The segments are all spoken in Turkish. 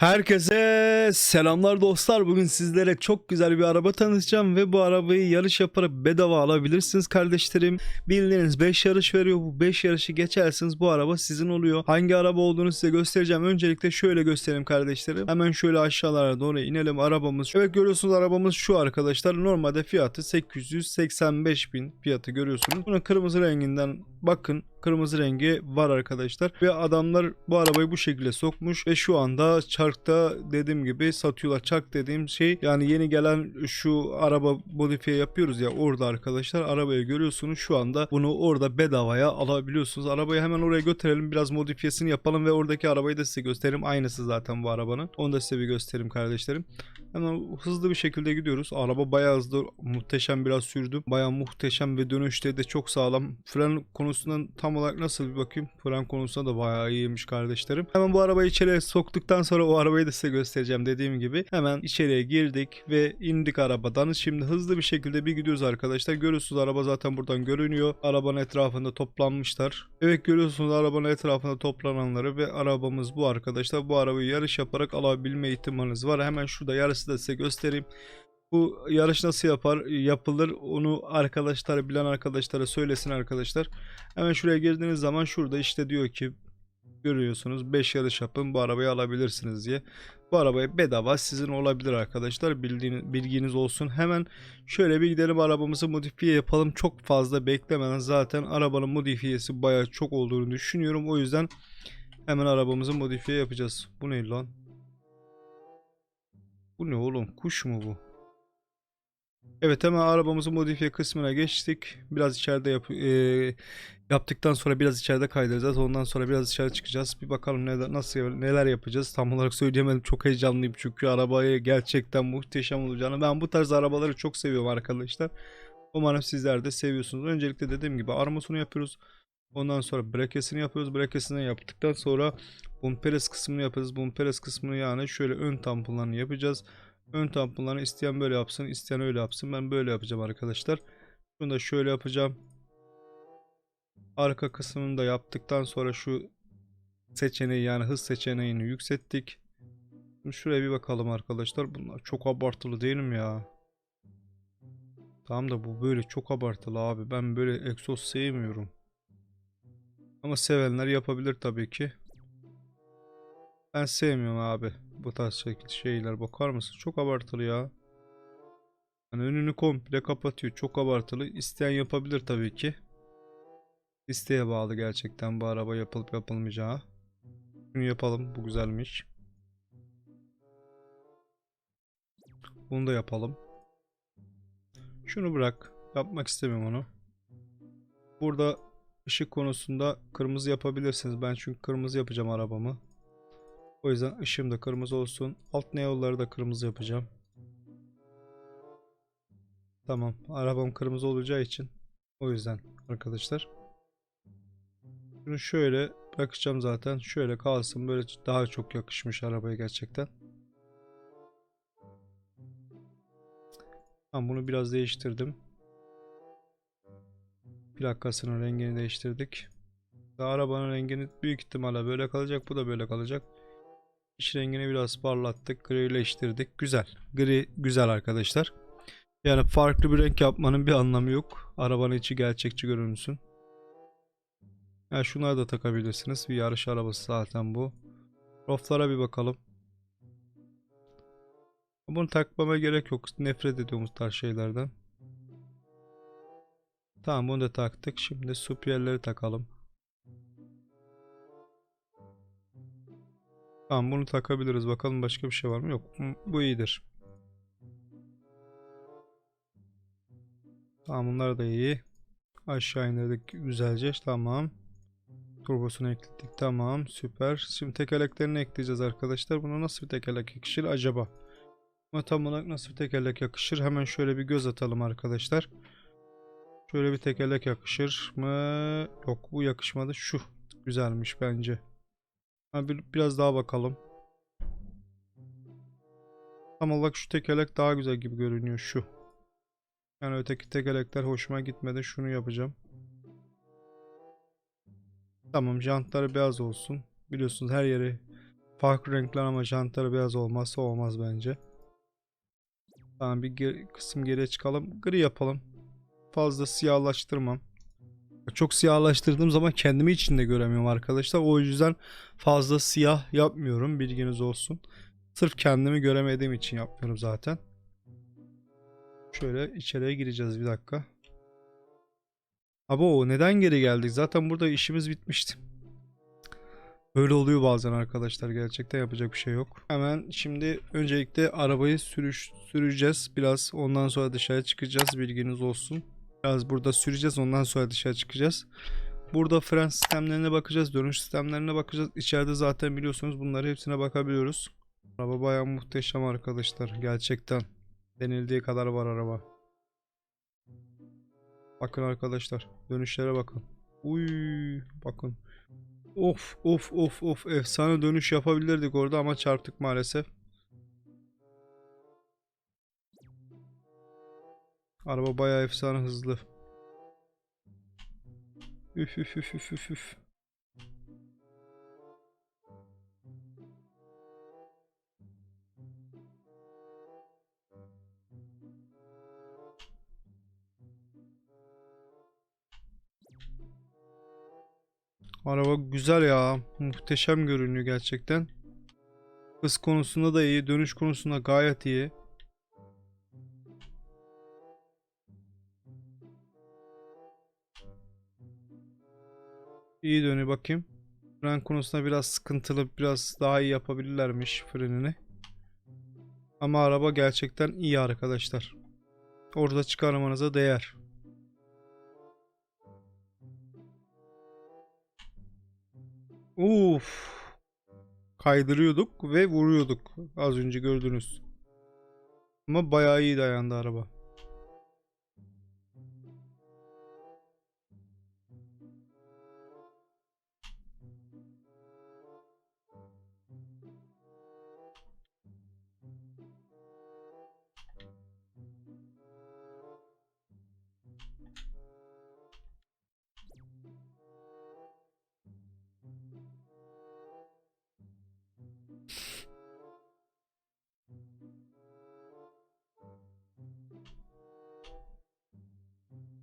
Herkese selamlar dostlar. Bugün sizlere çok güzel bir araba tanıtacağım ve bu arabayı yarış yaparak bedava alabilirsiniz kardeşlerim. Bildiğiniz 5 yarış veriyor. Bu 5 yarışı geçersiniz bu araba sizin oluyor. Hangi araba olduğunu size göstereceğim. Öncelikle şöyle göstereyim kardeşlerim. Hemen şöyle aşağılara doğru inelim arabamız. Evet görüyorsunuz arabamız şu arkadaşlar. Normalde fiyatı 885 bin fiyatı görüyorsunuz. Bunun kırmızı renginden bakın kırmızı rengi var arkadaşlar. Ve adamlar bu arabayı bu şekilde sokmuş ve şu anda çarkta dediğim gibi satıyorlar. Çark dediğim şey yani yeni gelen şu araba modifiye yapıyoruz ya orada arkadaşlar arabayı görüyorsunuz şu anda bunu orada bedavaya alabiliyorsunuz. Arabayı hemen oraya götürelim biraz modifiyesini yapalım ve oradaki arabayı da size göstereyim. Aynısı zaten bu arabanın. Onu da size bir göstereyim kardeşlerim. Hemen hızlı bir şekilde gidiyoruz. Araba bayağı hızlı, muhteşem biraz sürdüm. Bayağı muhteşem ve dönüşte de çok sağlam. Fren konusundan tam olarak nasıl bir bakayım. Fren konusunda da bayağı iyiymiş kardeşlerim. Hemen bu arabayı içeriye soktuktan sonra o arabayı da size göstereceğim dediğim gibi. Hemen içeriye girdik ve indik arabadan. Şimdi hızlı bir şekilde bir gidiyoruz arkadaşlar. Görüyorsunuz araba zaten buradan görünüyor. Arabanın etrafında toplanmışlar. Evet görüyorsunuz arabanın etrafında toplananları ve arabamız bu arkadaşlar. Bu arabayı yarış yaparak alabilme ihtimaliniz var. Hemen şurada yarısı da size göstereyim. Bu yarış nasıl yapar yapılır onu arkadaşlar bilen arkadaşlara söylesin arkadaşlar. Hemen şuraya girdiğiniz zaman şurada işte diyor ki görüyorsunuz 5 yarış yapın bu arabayı alabilirsiniz diye. Bu arabayı bedava sizin olabilir arkadaşlar bildiğiniz, bilginiz olsun. Hemen şöyle bir gidelim arabamızı modifiye yapalım. Çok fazla beklemeden zaten arabanın modifiyesi baya çok olduğunu düşünüyorum. O yüzden hemen arabamızı modifiye yapacağız. Bu ne lan? Bu ne oğlum? Kuş mu bu? Evet hemen arabamızın modifiye kısmına geçtik. Biraz içeride yap e, yaptıktan sonra biraz içeride kaydıracağız. Ondan sonra biraz dışarı çıkacağız. Bir bakalım neler, nasıl neler yapacağız. Tam olarak söyleyemedim. Çok heyecanlıyım çünkü arabaya gerçekten muhteşem olacağını. Ben bu tarz arabaları çok seviyorum arkadaşlar. Umarım sizler de seviyorsunuz. Öncelikle dediğim gibi armasını yapıyoruz. Ondan sonra brekesini yapıyoruz. Brekesini yaptıktan sonra bumperes kısmını yapacağız. Bumperes kısmını yani şöyle ön tamponlarını yapacağız. Ön tamponlarını isteyen böyle yapsın, isteyen öyle yapsın. Ben böyle yapacağım arkadaşlar. Bunu da şöyle yapacağım. Arka kısmını da yaptıktan sonra şu seçeneği yani hız seçeneğini yükselttik. Şimdi şuraya bir bakalım arkadaşlar. Bunlar çok abartılı değil mi ya? Tamam da bu böyle çok abartılı abi. Ben böyle egzoz sevmiyorum. Ama sevenler yapabilir tabii ki. Ben sevmiyorum abi. Bu tarz şekil şeyler bakar mısın? Çok abartılı ya. Hani önünü komple kapatıyor. Çok abartılı. İsteyen yapabilir tabii ki. İsteğe bağlı gerçekten bu araba yapılıp yapılmayacağı. Bunu yapalım. Bu güzelmiş. Bunu da yapalım. Şunu bırak. Yapmak istemiyorum onu. Burada ışık konusunda kırmızı yapabilirsiniz. Ben çünkü kırmızı yapacağım arabamı. O yüzden ışığım da kırmızı olsun. Alt neonları da kırmızı yapacağım. Tamam. Arabam kırmızı olacağı için. O yüzden arkadaşlar. Şunu şöyle bırakacağım zaten. Şöyle kalsın. Böyle daha çok yakışmış arabaya gerçekten. Tamam bunu biraz değiştirdim. Plakasının rengini değiştirdik. Daha arabanın rengini büyük ihtimalle böyle kalacak. Bu da böyle kalacak. İç rengini biraz parlattık. Grileştirdik. Güzel. Gri güzel arkadaşlar. Yani farklı bir renk yapmanın bir anlamı yok. Arabanın içi gerçekçi görünsün. Yani şunları da takabilirsiniz. Bir yarış arabası zaten bu. Roflara bir bakalım. Bunu takmama gerek yok. Nefret ediyoruz tarz şeylerden. Tamam bunu da taktık. Şimdi supiyerleri takalım. Tamam bunu takabiliriz. Bakalım başka bir şey var mı? Yok. Bu iyidir. Tamam bunlar da iyi. Aşağı indirdik güzelce. Tamam. Turbosunu ekledik. Tamam. Süper. Şimdi tekerleklerini ekleyeceğiz arkadaşlar. Buna nasıl bir tekerlek yakışır acaba? Buna tam olarak nasıl bir tekerlek yakışır? Hemen şöyle bir göz atalım arkadaşlar. Şöyle bir tekerlek yakışır mı? Yok bu yakışmadı. Şu güzelmiş bence. Biraz daha bakalım. Tam olarak şu tekerlek daha güzel gibi görünüyor şu. Yani öteki tekerlekler hoşuma gitmedi. Şunu yapacağım. Tamam jantları beyaz olsun. Biliyorsunuz her yeri Farklı renkler ama jantları beyaz olmazsa olmaz bence. Tamam bir geri- kısım geriye çıkalım. Gri yapalım. Fazla siyahlaştırmam. Çok siyahlaştırdığım zaman kendimi içinde göremiyorum arkadaşlar. O yüzden fazla siyah yapmıyorum. Bilginiz olsun. Sırf kendimi göremediğim için yapmıyorum zaten. Şöyle içeriye gireceğiz bir dakika. Abo neden geri geldik? Zaten burada işimiz bitmişti. Böyle oluyor bazen arkadaşlar. Gerçekten yapacak bir şey yok. Hemen şimdi öncelikle arabayı sürüş, süreceğiz. Biraz ondan sonra dışarı çıkacağız. Bilginiz olsun. Biraz burada süreceğiz. Ondan sonra dışarı çıkacağız. Burada fren sistemlerine bakacağız. Dönüş sistemlerine bakacağız. İçeride zaten biliyorsunuz bunları hepsine bakabiliyoruz. Araba bayağı muhteşem arkadaşlar. Gerçekten. Denildiği kadar var araba. Bakın arkadaşlar. Dönüşlere bakın. Uy, bakın. Of of of of efsane dönüş yapabilirdik orada ama çarptık maalesef. Araba bayağı efsane hızlı. Üf üf üf üf üf üf. Araba güzel ya. Muhteşem görünüyor gerçekten. Hız konusunda da iyi. Dönüş konusunda gayet iyi. İyi dönüyor bakayım. Fren konusunda biraz sıkıntılı. Biraz daha iyi yapabilirlermiş frenini. Ama araba gerçekten iyi arkadaşlar. Orada çıkarmanıza değer. Uf. Kaydırıyorduk ve vuruyorduk. Az önce gördünüz. Ama bayağı iyi dayandı araba.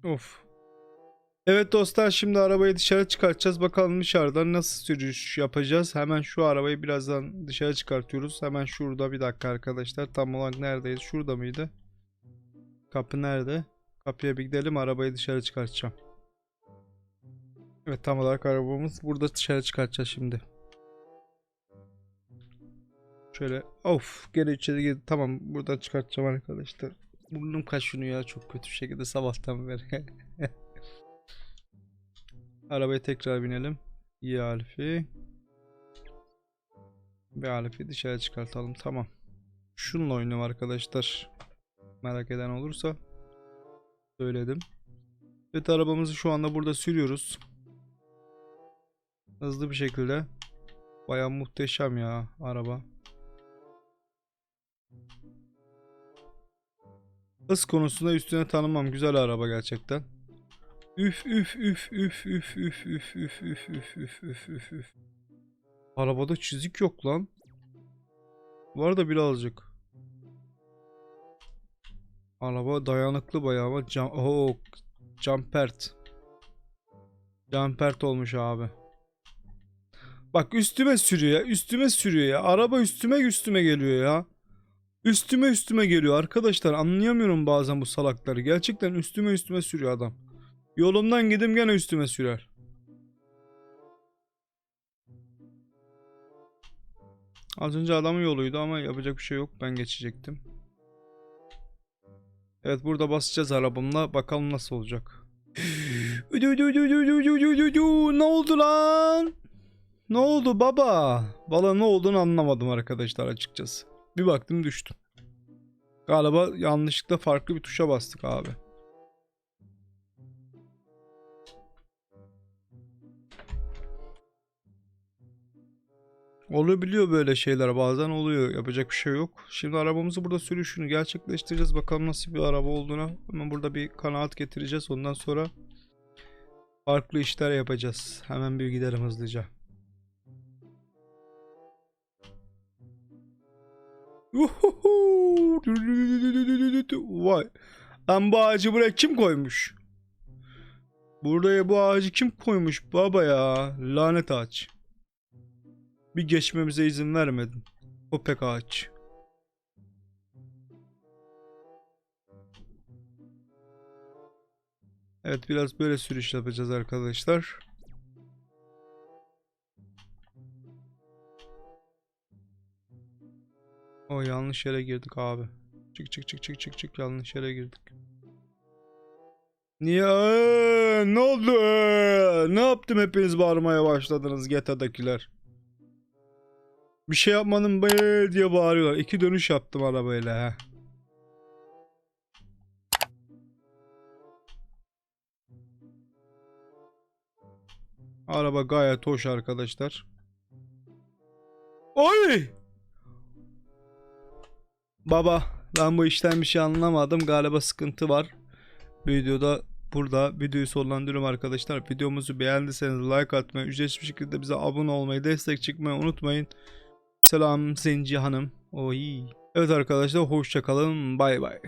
Of. Evet dostlar şimdi arabayı dışarı çıkartacağız. Bakalım dışarıdan nasıl sürüş yapacağız. Hemen şu arabayı birazdan dışarı çıkartıyoruz. Hemen şurada bir dakika arkadaşlar. Tam olarak neredeyiz? Şurada mıydı? Kapı nerede? Kapıya bir gidelim. Arabayı dışarı çıkartacağım. Evet tam olarak arabamız burada dışarı çıkartacağız şimdi. Şöyle of geri içeri girdi. Tamam buradan çıkartacağım arkadaşlar. Burnum kaşınıyor ya çok kötü şekilde sabahtan beri. Arabaya tekrar binelim. İyi Alfi. Ve Alfi dışarı çıkartalım. Tamam. Şununla oynuyorum arkadaşlar. Merak eden olursa. Söyledim. Evet arabamızı şu anda burada sürüyoruz. Hızlı bir şekilde. Baya muhteşem ya araba. Hız konusunda üstüne tanımam. Güzel araba gerçekten. Üf üf üf üf üf üf üf üf üf üf üf üf üf üf. Arabada çizik yok lan. Var da birazcık. Araba dayanıklı bayağı ama cam Oo, Jumpert. Jumpert olmuş abi. Bak üstüme sürüyor ya. Üstüme sürüyor ya. Araba üstüme üstüme geliyor ya. Üstüme üstüme geliyor arkadaşlar. Anlayamıyorum bazen bu salakları. Gerçekten üstüme üstüme sürüyor adam. Yolumdan gidim gene üstüme sürer. Az önce adamın yoluydu ama yapacak bir şey yok. Ben geçecektim. Evet burada basacağız arabamla. Bakalım nasıl olacak. ne oldu lan? Ne oldu baba? Valla ne olduğunu anlamadım arkadaşlar açıkçası. Bir baktım düştüm. Galiba yanlışlıkla farklı bir tuşa bastık abi. Olabiliyor böyle şeyler bazen oluyor. Yapacak bir şey yok. Şimdi arabamızı burada sürüşünü gerçekleştireceğiz. Bakalım nasıl bir araba olduğuna. Hemen burada bir kanaat getireceğiz. Ondan sonra farklı işler yapacağız. Hemen bir gidelim hızlıca. Vay. Lan bu ağacı buraya kim koymuş? Buraya bu ağacı kim koymuş baba ya? Lanet ağaç. Bir geçmemize izin vermedin. Köpek ağaç. Evet biraz böyle sürüş yapacağız arkadaşlar. O yanlış yere girdik abi. Çık çık çık çık çık çık yanlış yere girdik. Niye? Ne oldu? Ne yaptım hepiniz bağırmaya başladınız GTA'dakiler? Bir şey yapmanın be diye bağırıyorlar. İki dönüş yaptım arabayla. He. Araba gayet hoş arkadaşlar. Oy! Baba ben bu işten bir şey anlamadım. Galiba sıkıntı var. Videoda burada videoyu sonlandırıyorum arkadaşlar. Videomuzu beğendiyseniz like atmayı, ücretsiz bir şekilde bize abone olmayı, destek çıkmayı unutmayın. Selam Zenci Hanım. Oy. Evet arkadaşlar hoşça kalın. Bay bay.